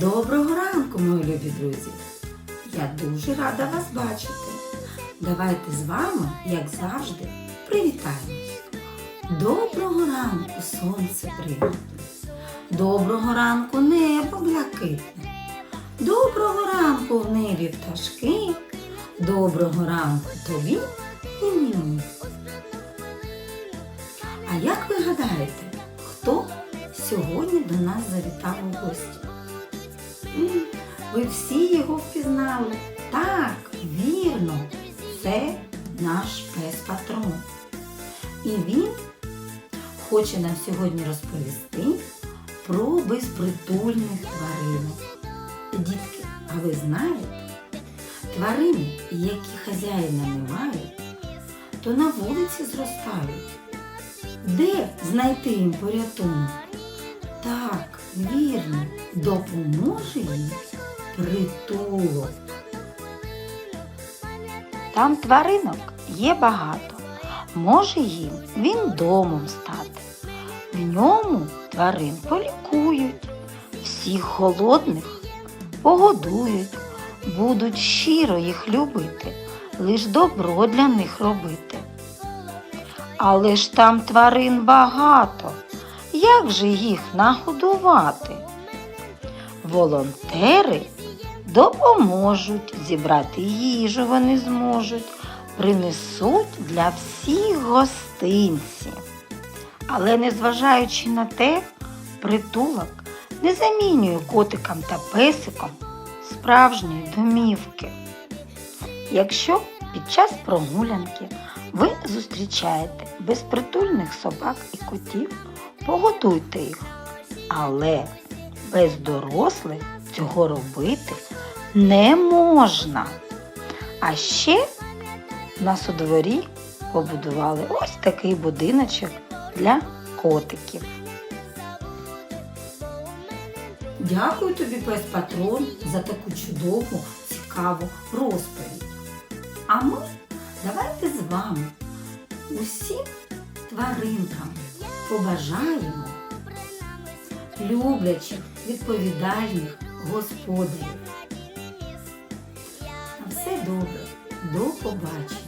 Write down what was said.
Доброго ранку, мої любі друзі! Я дуже рада вас бачити. Давайте з вами, як завжди, привітаємось. Доброго ранку, сонце привітне. Доброго ранку, небо блакитне. Доброго ранку в небі пташки. Доброго ранку тобі і мені. А як ви гадаєте, хто сьогодні до нас завітав у гості? Ви всі його впізнали. Так, вірно, це наш пес патрон. І він хоче нам сьогодні розповісти про безпритульних тваринок. Дітки, а ви знаєте, тварини, які хазяїна не мають, то на вулиці зростають. Де знайти їм порятунок? Допоможе їм притулок. Там тваринок є багато. Може їм він домом стати. В ньому тварин полікують, всіх голодних погодують, будуть щиро їх любити, лиш добро для них робити. Але ж там тварин багато. Як же їх нагодувати? Волонтери допоможуть, зібрати їжу вони зможуть, принесуть для всіх гостинці. Але незважаючи на те, притулок не замінює котикам та песикам справжньої домівки. Якщо під час прогулянки ви зустрічаєте безпритульних собак і котів, погодуйте їх. Але без дорослих цього робити не можна. А ще в нас у дворі побудували ось такий будиночок для котиків. Дякую тобі, пес патрон, за таку чудову, цікаву розповідь. А ми давайте з вами усім тваринкам побажаємо люблячих, відповідальних господарів. На все добре, до побачення.